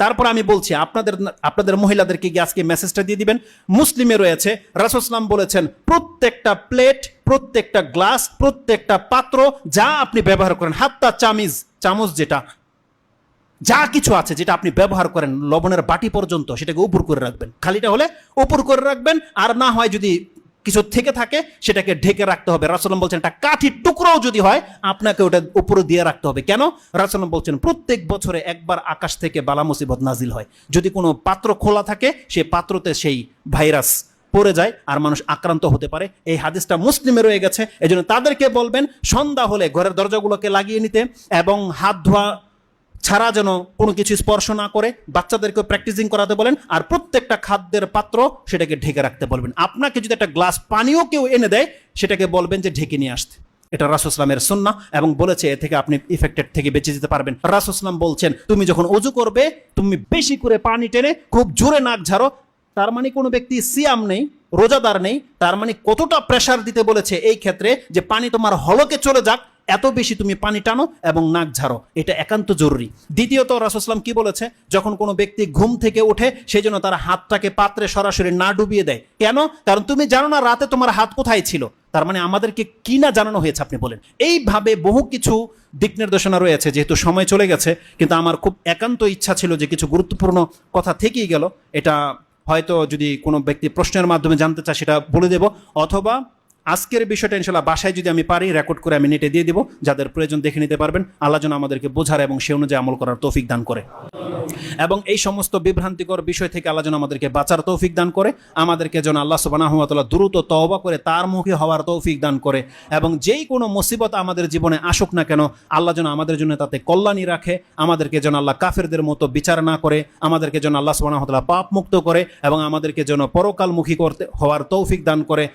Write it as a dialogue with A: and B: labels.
A: তারপর আমি বলছি, আপনাদের আপনাদের মহিলাদেরকে গিয়ে আজকে মেসেজটা দিয়ে দিবেন। মুসলিমে রয়েছে রাসুসলাম বলেছেন, প্রত্যেকটা প্লেট প্রত্যেকটা গ্লাস প্রত্যেকটা পাত্র যা আপনি ব্যবহার করেন, হাত্তা চামিজ, চামচ যেটা, যা কিছু আছে যেটা আপনি ব্যবহার করেন, লবণের বাটি পর্যন্ত সেটাকে উপর করে রাখবেন। খালিটা হলে উপর করে রাখবেন, আর না হয় যদি কিছু থেকে থাকে, সেটাকে ঢেকে রাখতে হবে। রাসলাম বলছেন, একটা কাঠির টুকরোও যদি হয়, আপনাকে ওটা উপরে দিয়ে রাখতে হবে। কেন? রাসলাম বলছেন, প্রত্যেক বছরে একবার আকাশ থেকে বালা মুসিবত নাজিল হয়। যদি কোনো পাত্র খোলা থাকে সেই পাত্রতে সেই ভাইরাস পড়ে যায় আর মানুষ আক্রান্ত হতে পারে। এই হাদিসটা মুসলিমে রয়ে গেছে। এই জন্য তাদেরকে বলবেন, সন্ধ্যা হলে ঘরের দরজাগুলোকে লাগিয়ে নিতে এবং হাত ধোয়া ছাড়া যেন কোনো কিছু স্পর্শ না করে বাচ্চাদেরকে প্র্যাকটিসিং করাতে বলেন আর প্রত্যেকটা খাদ্যের পাত্র সেটাকে ঢেকে রাখতে বলবেন। আপনাকে যদি একটা গ্লাস পানিও কেউ এনে দেয়, সেটাকে বলবেন যে ঢেকে নিয়ে আসতে। এটা রাসুসলামের সুন্না এবং বলেছে, এ থেকে আপনি ইফেক্টেড থেকে বেঁচে যেতে পারবেন। রাসুসলাম বলছেন, তুমি যখন অজু করবে, তুমি বেশি করে পানি টেনে খুব জোরে নাক ঝাড়ো। তার মানে কোনো ব্যক্তি সিয়াম নেই, রোজাদার নেই, তার মানে কতটা প্রেসার দিতে বলেছে এই ক্ষেত্রে যে পানি তোমার হলকে চলে যাক এত বেশি তুমি পানি টানো এবং নাক ঝাড়ো। এটা একান্ত জরুরি। দ্বিতীয়ত রাসুসলাম কি বলেছে? যখন কোনো ব্যক্তি ঘুম থেকে ওঠে সেই জন্য তার হাতটাকে পাত্রে সরাসরি না ডুবিয়ে দেয়। কেন? কারণ তুমি জানো না রাতে তোমার হাত কোথায় ছিল। তার মানে আমাদেরকে কি না জানানো হয়েছে আপনি বলেন। এইভাবে বহু কিছু দিক নির্দেশনা রয়েছে, যেহেতু সময় চলে গেছে, কিন্তু আমার খুব একান্ত ইচ্ছা ছিল যে কিছু গুরুত্বপূর্ণ কথা থেকেই গেল। এটা হয়তো যদি কোনো ব্যক্তি প্রশ্নের মাধ্যমে জানতে চায়, সেটা বলে দেব। অথবা আজকের বিষয়টা ইনশাল্লাহ বাসায় যদি আমি পারি রেকর্ড করে আমি নেটে দিয়ে দিব। যাদের প্রয়োজন দেখে নিতে পারবেন। আল্লাহ যেন আমাদেরকে বোঝার এবং সে অনুযায়ী আমল করার তৌফিক দান করে। এবং এই সমস্ত বিভ্রান্তিকর বিষয় থেকে আল্লাহ যেন আমাদেরকে বাঁচার তৌফিক দান করে। আমাদেরকে যেন আল্লাহ সুবানাহতাল্লাহ দ্রুত তওবা করে তার মুখে হওয়ার তৌফিক দান করে। এবং যেই কোনো মুসিবত আমাদের জীবনে আসুক না কেন, আল্লাহ যেন আমাদের জন্য তাতে কল্যাণী রাখে। আমাদেরকে যেন আল্লাহ কাফেরদের মতো বিচার না করে। আমাদেরকে যেন আল্লাহ সুবানাহতাল্লাহ পাপ মুক্ত করে। এবং আমাদেরকে যেন পরকালমুখী করতে হওয়ার তৌফিক দান করে।